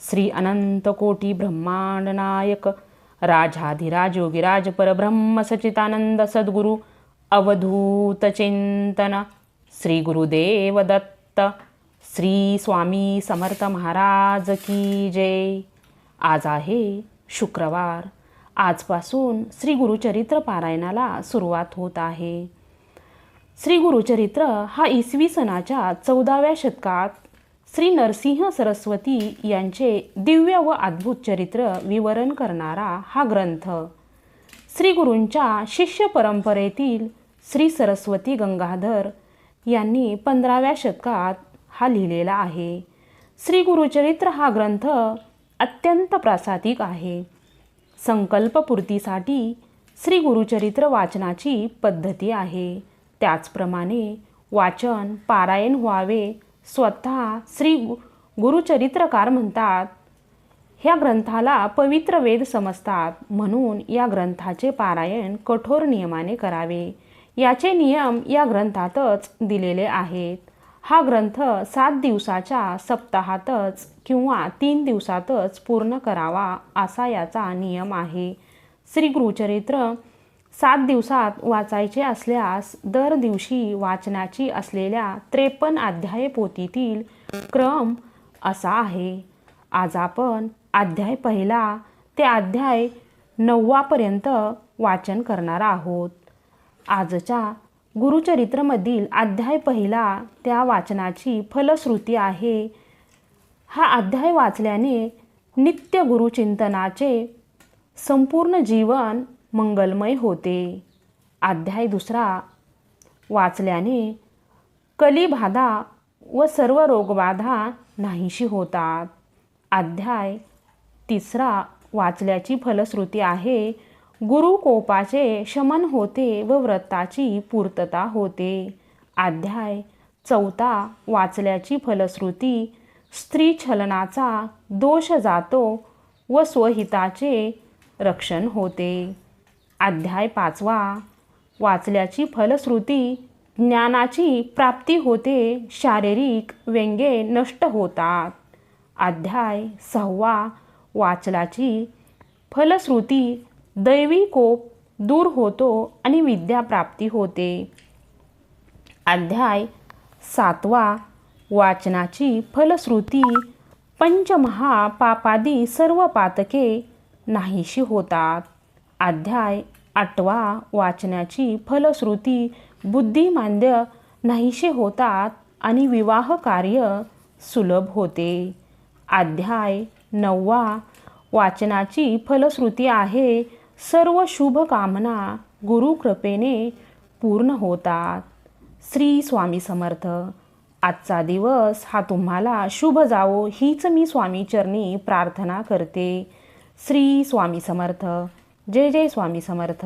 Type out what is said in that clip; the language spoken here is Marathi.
श्री अनंतकोटी ब्रह्मांडनायक ब्रह्मांड नायक राजाधिराज योगिराज परब्रह्म सचितानंद सद्गुरु अवधूत चिंतन श्री गुरुदेव दत्त श्री स्वामी समर्थ महाराज की जय. आज आहे शुक्रवार. आजपासून श्री गुरुचरित्र पारायणाला सुरुवात होत आहे. श्री गुरुचरित्र हा इसवी सणाच्या चौदाव्या शतकात श्री नरसिंह सरस्वती यांचे दिव्य व अद्भुत चरित्र विवरण करणारा हा ग्रंथ. श्री गुरूंच्या शिष्य परंपरेतील श्री सरस्वती गंगाधर यांनी पंधराव्या शतकात हा लिहिलेला आहे. श्री गुरुचरित्र हा ग्रंथ अत्यंत प्रासादिक आहे. संकल्पपूर्तीसाठी श्री गुरुचरित्र वाचनाची पद्धती आहे. त्याचप्रमाणे वाचन पारायण व्हावे स्वतः श्री गु गुरुचरित्रकार म्हणतात. ह्या ग्रंथाला पवित्र वेद समजतात. म्हणून या ग्रंथाचे पारायण कठोर नियमाने करावे. याचे नियम या ग्रंथातच दिलेले आहेत. हा ग्रंथ सात दिवसाच्या सप्ताहातच किंवा तीन दिवसातच पूर्ण करावा असा याचा नियम आहे. श्री गुरुचरित्र सात दिवसात वाचायचे असल्यास दर दिवशी वाचनाची असलेल्या त्रेपन्न अध्याय पोतीतील क्रम असा आहे. आज आपण अध्याय पहिला ते अध्याय नववापर्यंत वाचन करणार आहोत. आजच्या गुरुचरित्रमधील अध्याय पहिला त्या वाचनाची फलश्रुती आहे. हा अध्याय वाचल्याने नित्य गुरुचिंतनाचे संपूर्ण जीवन मंगलमय होते. अध्याय दुसरा. वाचल्याने कलिबाधा व सर्व रोगबाधा नाहीशी होतात. अध्याय तिसरा. वाचल्याची फलश्रुती आहे. गुरुकोपाचे शमन होते व व्रताची पूर्तता होते. अध्याय चौथा. वाचल्याची फलश्रुती. स्त्री छलनाचा दोष जातो व स्वहिताचे रक्षण होते. अध्याय पाचवा. वाचल्याची फलश्रुती ज्ञानाची प्राप्ती होते शारीरिक व्यंगे नष्ट होतात. अध्याय सहावा. वाचल्याची फलश्रुती दैवी कोप दूर होतो आणि विद्याप्राप्ती होते. अध्याय सातवा. वाचनाची फलश्रुती पंचमहापापादी सर्व पातके नाहीशी होतात. अध्याय आठवा वाचनाची फलश्रुती बुद्धिमांद्य नाहीसे होतात आणि विवाह कार्य सुलभ होते. अध्याय नववा वाचनाची फलश्रुती आहे सर्व शुभ कामना गुरुकृपेने पूर्ण होतात. श्री स्वामी समर्थ आजचा दिवस हा तुम्हाला शुभ जावो हीच मी स्वामीचरणी प्रार्थना करते. श्री स्वामी समर्थ जय जय स्वामी समर्थ.